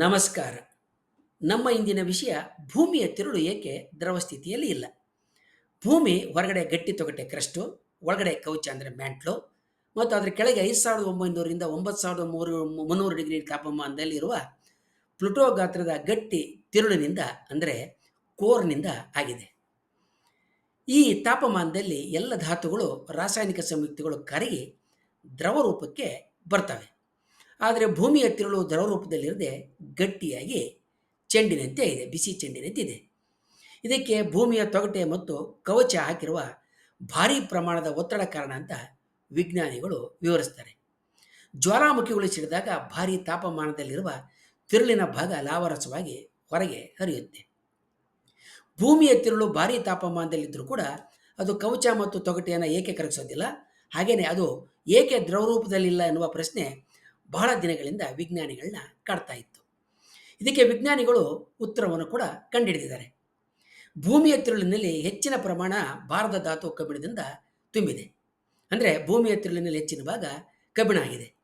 ನಮಸ್ಕಾರ. ನಮ್ಮ ಇಂದಿನ ವಿಷಯ ಭೂಮಿಯ ತಿರುಳು ಏಕೆ ದ್ರವ ಸ್ಥಿತಿಯಲ್ಲಿ ಇಲ್ಲ? ಭೂಮಿ ಹೊರಗಡೆ ಗಟ್ಟಿ ತೊಗಟೆ ಕ್ರಸ್ಟು, ಒಳಗಡೆ ಕೌಚ ಅಂದರೆ ಮ್ಯಾಂಟ್ಲು, ಮತ್ತು ಅದರ ಕೆಳಗೆ ಐದು ಸಾವಿರದ ಒಂಬೈನೂರಿಂದ ಒಂಬತ್ತು ಸಾವಿರದ ಮೂರು, ಮುನ್ನೂರು ಡಿಗ್ರಿ ತಾಪಮಾನದಲ್ಲಿರುವ ಪ್ಲುಟೋ ಗಾತ್ರದ ಗಟ್ಟಿ ತಿರುಳಿನಿಂದ ಅಂದರೆ ಕೋರ್ನಿಂದ ಆಗಿದೆ. ಈ ತಾಪಮಾನದಲ್ಲಿ ಎಲ್ಲ ಧಾತುಗಳು ರಾಸಾಯನಿಕ ಸಂಯುಕ್ತಗಳು ಕರಗಿ ದ್ರವ ರೂಪಕ್ಕೆ ಬರ್ತವೆ. ಆದರೆ ಭೂಮಿಯ ತಿರುಳು ದ್ರವ ರೂಪದಲ್ಲಿರದೆ ಗಟ್ಟಿಯಾಗಿ ಚೆಂಡಿನಂತೆ ಇದೆ, ಬಿಸಿ ಚೆಂಡಿನಂತೆ ಇದೆ. ಇದಕ್ಕೆ ಭೂಮಿಯ ತೊಗಟೆ ಮತ್ತು ಕವಚ ಹಾಕಿರುವ ಭಾರೀ ಪ್ರಮಾಣದ ಒತ್ತಡ ಕಾರಣ ಅಂತ ವಿಜ್ಞಾನಿಗಳು ವಿವರಿಸ್ತಾರೆ. ಜ್ವಾಲಾಮುಖಿಗಳು ಸಿಡಿದಾಗ ಭಾರೀ ತಾಪಮಾನದಲ್ಲಿರುವ ತಿರುಳಿನ ಭಾಗ ಲಾವರಸವಾಗಿ ಹೊರಗೆ ಹರಿಯುತ್ತೆ. ಭೂಮಿಯ ತಿರುಳು ಭಾರೀ ತಾಪಮಾನದಲ್ಲಿದ್ದರೂ ಕೂಡ ಅದು ಕವಚ ಮತ್ತು ತೊಗಟೆಯನ್ನು ಏಕೆ ಕರಗಿಸೋದಿಲ್ಲ? ಹಾಗೆಯೇ ಅದು ಏಕೆ ದ್ರವರೂಪದಲ್ಲಿಲ್ಲ ಎನ್ನುವ ಪ್ರಶ್ನೆ ಬಹಳ ದಿನಗಳಿಂದ ವಿಜ್ಞಾನಿಗಳನ್ನ ಕಾಡ್ತಾ ಇತ್ತು. ಇದಕ್ಕೆ ವಿಜ್ಞಾನಿಗಳು ಉತ್ತರವನ್ನು ಕೂಡ ಕಂಡುಹಿಡಿದಿದ್ದಾರೆ ಭೂಮಿಯ ತಿರುಳಿನಲ್ಲಿ ಹೆಚ್ಚಿನ ಪ್ರಮಾಣ ಭಾರತ ಧಾತು ಕಬ್ಬಿಣದಿಂದ ತುಂಬಿದೆ. ಅಂದರೆ ಭೂಮಿಯ ತಿರುಳಿನಲ್ಲಿ ಹೆಚ್ಚಿನ ಭಾಗ ಕಬ್ಬಿಣ ಆಗಿದೆ.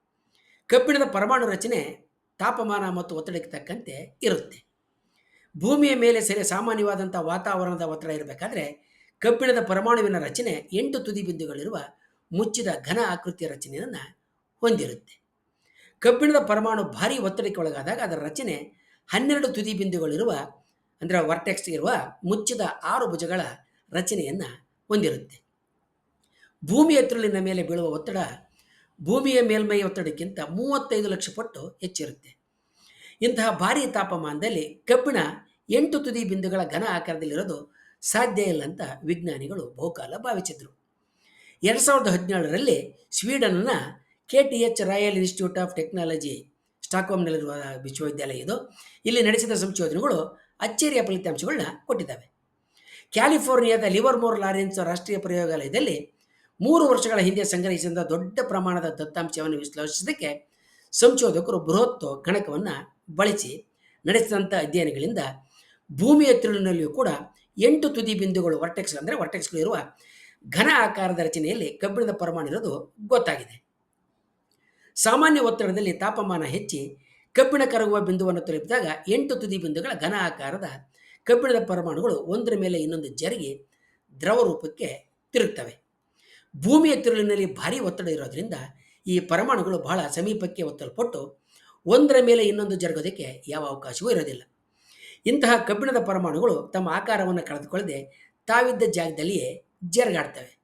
ಕಬ್ಬಿಣದ ಪರಮಾಣು ರಚನೆ ತಾಪಮಾನ ಮತ್ತು ಒತ್ತಡಕ್ಕೆ ತಕ್ಕಂತೆ ಇರುತ್ತೆ. ಭೂಮಿಯ ಮೇಲೆ ಸರಿ ಸಾಮಾನ್ಯವಾದಂಥ ವಾತಾವರಣದ ಒತ್ತಡ ಇರಬೇಕಾದ್ರೆ ಕಬ್ಬಿಣದ ಪರಮಾಣುವಿನ ರಚನೆ ಎಂಟು ತುದಿ ಬಿಂದುಗಳಿರುವ ಮುಚ್ಚಿದ ಘನ ಆಕೃತಿಯ ರಚನೆಯನ್ನು ಹೊಂದಿರುತ್ತೆ. ಕಬ್ಬಿಣದ ಪರಮಾಣು ಭಾರಿ ಒತ್ತಡಕ್ಕೆ ಒಳಗಾದಾಗ ಅದರ ರಚನೆ ಹನ್ನೆರಡು ತುದಿ ಬಿಂದುಗಳಿರುವ ಅಂದರೆ ವರ್ಟೆಕ್ಸ್ ಇರುವ ಮುಚ್ಚಿದ ಆರು ಭುಜಗಳ ರಚನೆಯನ್ನು ಹೊಂದಿರುತ್ತೆ. ಭೂಮಿಯ ತಿರುಳಿನ ಮೇಲೆ ಬೀಳುವ ಒತ್ತಡ ಭೂಮಿಯ ಮೇಲ್ಮೈ ಒತ್ತಡಕ್ಕಿಂತ ಮೂವತ್ತೈದು ಲಕ್ಷ ಪಟ್ಟು ಹೆಚ್ಚಿರುತ್ತೆ. ಇಂತಹ ಭಾರಿ ತಾಪಮಾನದಲ್ಲಿ ಕಬ್ಬಿಣ ಎಂಟು ತುದಿ ಬಿಂದುಗಳ ಘನ ಆಕಾರದಲ್ಲಿರೋದು ಸಾಧ್ಯ ಇಲ್ಲ ಅಂತ ವಿಜ್ಞಾನಿಗಳು ಬಹುಕಾಲ ಭಾವಿಸಿದರು. ಎರಡು ಸಾವಿರದ ಹದಿನೇಳರಲ್ಲಿ ಸ್ವೀಡನ್ನ K T H royal institute of technology ಸ್ಟಾಕ್ಹೋಮ್ನಲ್ಲಿರುವ ವಿಶ್ವವಿದ್ಯಾಲಯ ಇದು. ಇಲ್ಲಿ ನಡೆಸಿದ ಸಂಶೋಧನೆಗಳು ಅಚ್ಚರಿಯ ಫಲಿತಾಂಶಗಳನ್ನ ಕೊಟ್ಟಿದ್ದಾವೆ. ಕ್ಯಾಲಿಫೋರ್ನಿಯಾದ ಲಿವರ್ಮೋರ್ ಲಾರೆನ್ಸ್ ರಾಷ್ಟ್ರೀಯ ಪ್ರಯೋಗಾಲಯದಲ್ಲಿ ಮೂರು ವರ್ಷಗಳ ಹಿಂದೆ ಸಂಗ್ರಹಿಸಿದ ದೊಡ್ಡ ಪ್ರಮಾಣದ ದತ್ತಾಂಶವನ್ನು ವಿಶ್ಲೇಷಿಸೋದಕ್ಕೆ ಸಂಶೋಧಕರು ಬೃಹತ್ ಗಣಕವನ್ನು ಬಳಸಿ ನಡೆಸಿದಂಥ ಅಧ್ಯಯನಗಳಿಂದ ಭೂಮಿಯ ತಿರುಳಿನಲ್ಲಿಯೂ ಕೂಡ ಎಂಟು ತುದಿ ಬಿಂದುಗಳು ವರ್ಟೆಕ್ಸ್ ಅಂದರೆ ವರ್ಟೆಕ್ಸ್ಗಳು ಇರುವ ಘನ ಆಕಾರದ ರಚನೆಯಲ್ಲಿ ಕಬ್ಬಿಣದ ಪರಮಾಣು ಇರೋದು ಗೊತ್ತಾಗಿದೆ. ಸಾಮಾನ್ಯ ಒತ್ತಡದಲ್ಲಿ ತಾಪಮಾನ ಹೆಚ್ಚಿ ಕಬ್ಬಿಣ ಕರಗುವ ಬಿಂದುವನ್ನು ತಲುಪಿದಾಗ ಎಂಟು ತುದಿ ಬಿಂದುಗಳ ಘನ ಆಕಾರದ ಕಬ್ಬಿಣದ ಪರಮಾಣುಗಳು ಒಂದರ ಮೇಲೆ ಇನ್ನೊಂದು ಜರುಗಿ ದ್ರವ ರೂಪಕ್ಕೆ ತಿರುಗ್ತವೆ. ಭೂಮಿಯ ತಿರುಳಿನಲ್ಲಿ ಭಾರಿ ಒತ್ತಡ ಇರೋದ್ರಿಂದ ಈ ಪರಮಾಣುಗಳು ಬಹಳ ಸಮೀಪಕ್ಕೆ ಒತ್ತಲ್ಪಟ್ಟು ಒಂದರ ಮೇಲೆ ಇನ್ನೊಂದು ಜರುಗೋದಕ್ಕೆ ಯಾವ ಅವಕಾಶವೂ ಇರೋದಿಲ್ಲ. ಇಂತಹ ಕಬ್ಬಿಣದ ಪರಮಾಣುಗಳು ತಮ್ಮ ಆಕಾರವನ್ನು ಕಳೆದುಕೊಳ್ಳದೆ ತಾವಿದ್ದ ಜಾಗದಲ್ಲಿಯೇ ಜರುಗಾಡ್ತವೆ.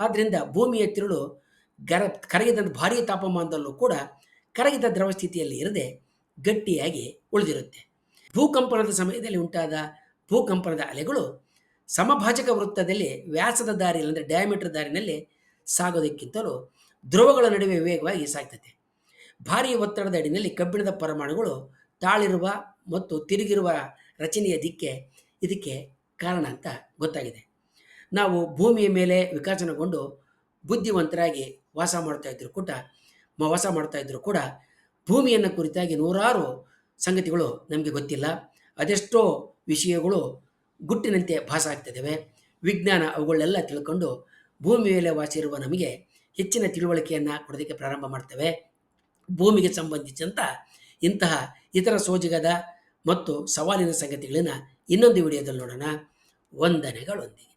ಆದ್ದರಿಂದ ಭೂಮಿಯ ತಿರುಳು ಗರ, ಕರಗಿದ ಭಾರೀ ತಾಪಮಾನದಲ್ಲೂ ಕೂಡ ಕರಗಿದ ದ್ರವ ಸ್ಥಿತಿಯಲ್ಲಿ ಇರದೆ ಗಟ್ಟಿಯಾಗಿ ಉಳಿದಿರುತ್ತೆ. ಭೂಕಂಪನದ ಸಮಯದಲ್ಲಿ ಉಂಟಾದ ಭೂಕಂಪನದ ಅಲೆಗಳು ಸಮಭಾಜಕ ವೃತ್ತದಲ್ಲಿ ವ್ಯಾಸದ ದಾರಿಯಲ್ಲಿ ಅಂದರೆ ಡಯಾಮೀಟರ್ ದಾರಿನಲ್ಲಿ ಸಾಗೋದಕ್ಕಿಂತಲೂ ಧ್ರುವಗಳ ನಡುವೆ ವೇಗವಾಗಿ ಸಾಗ್ತದೆ. ಭಾರೀ ಒತ್ತಡದ ಅಡಿನಲ್ಲಿ ಕಬ್ಬಿಣದ ಪರಮಾಣುಗಳು ತಾಳಿರುವ ಮತ್ತು ತಿರುಗಿರುವ ರಚನೆಯ ದಿಕ್ಕೆ ಇದಕ್ಕೆ ಕಾರಣ ಅಂತ ಗೊತ್ತಾಗಿದೆ. ನಾವು ಭೂಮಿಯ ಮೇಲೆ ವಿಕಾಸನಗೊಂಡು ಬುದ್ಧಿವಂತರಾಗಿ ವಾಸ ಮಾಡ್ತಾ ಇದ್ರು ಕೂಡ ವಾಸ ಮಾಡ್ತಾ ಇದ್ರು ಕೂಡ ಭೂಮಿಯನ್ನು ಕುರಿತಾಗಿ ನೂರಾರು ಸಂಗತಿಗಳು ನಮಗೆ ಗೊತ್ತಿಲ್ಲ. ಅದೆಷ್ಟೋ ವಿಷಯಗಳು ಗುಟ್ಟಿನಂತೆ ಭಾಸ ಆಗ್ತಿದ್ದಾವೆ. ವಿಜ್ಞಾನ ಅವುಗಳನ್ನೆಲ್ಲ ತಿಳ್ಕೊಂಡು ಭೂಮಿ ಮೇಲೆ ವಾಸಿರುವ ನಮಗೆ ಹೆಚ್ಚಿನ ತಿಳುವಳಿಕೆಯನ್ನು ಕೊಡೋದಕ್ಕೆ ಪ್ರಾರಂಭ ಮಾಡ್ತೇವೆ. ಭೂಮಿಗೆ ಸಂಬಂಧಿಸಿದಂಥ ಇಂತಹ ಇತರ ಸೋಜಿಗದ ಮತ್ತು ಸವಾಲಿನ ಸಂಗತಿಗಳನ್ನು ಇನ್ನೊಂದು ವಿಡಿಯೋದಲ್ಲಿ ನೋಡೋಣ. ವಂದನೆಗಳೊಂದಿಗೆ.